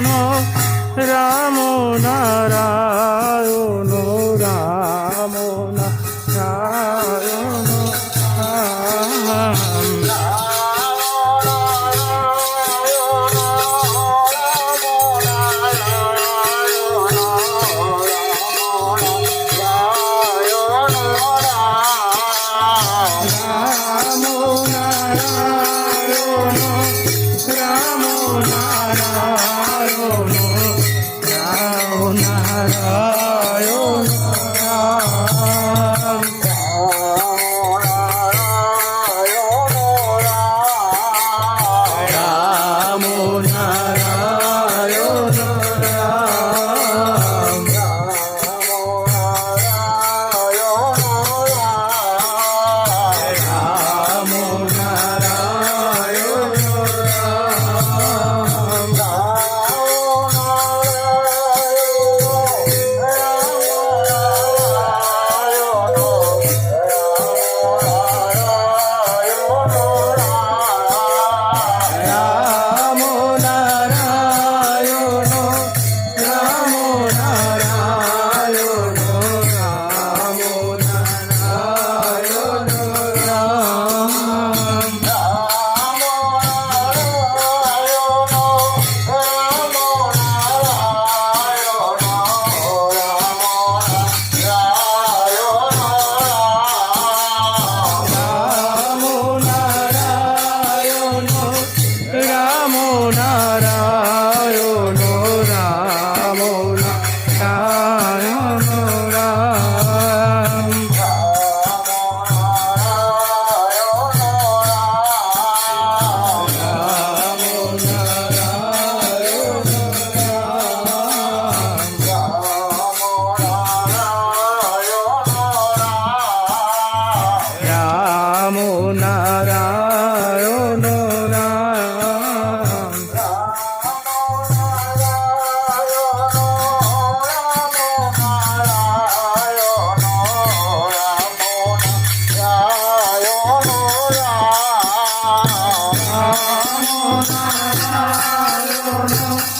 চরণ Ram Narayan Ram Narayan Ram Ram রাও না Narayan Ram Oh,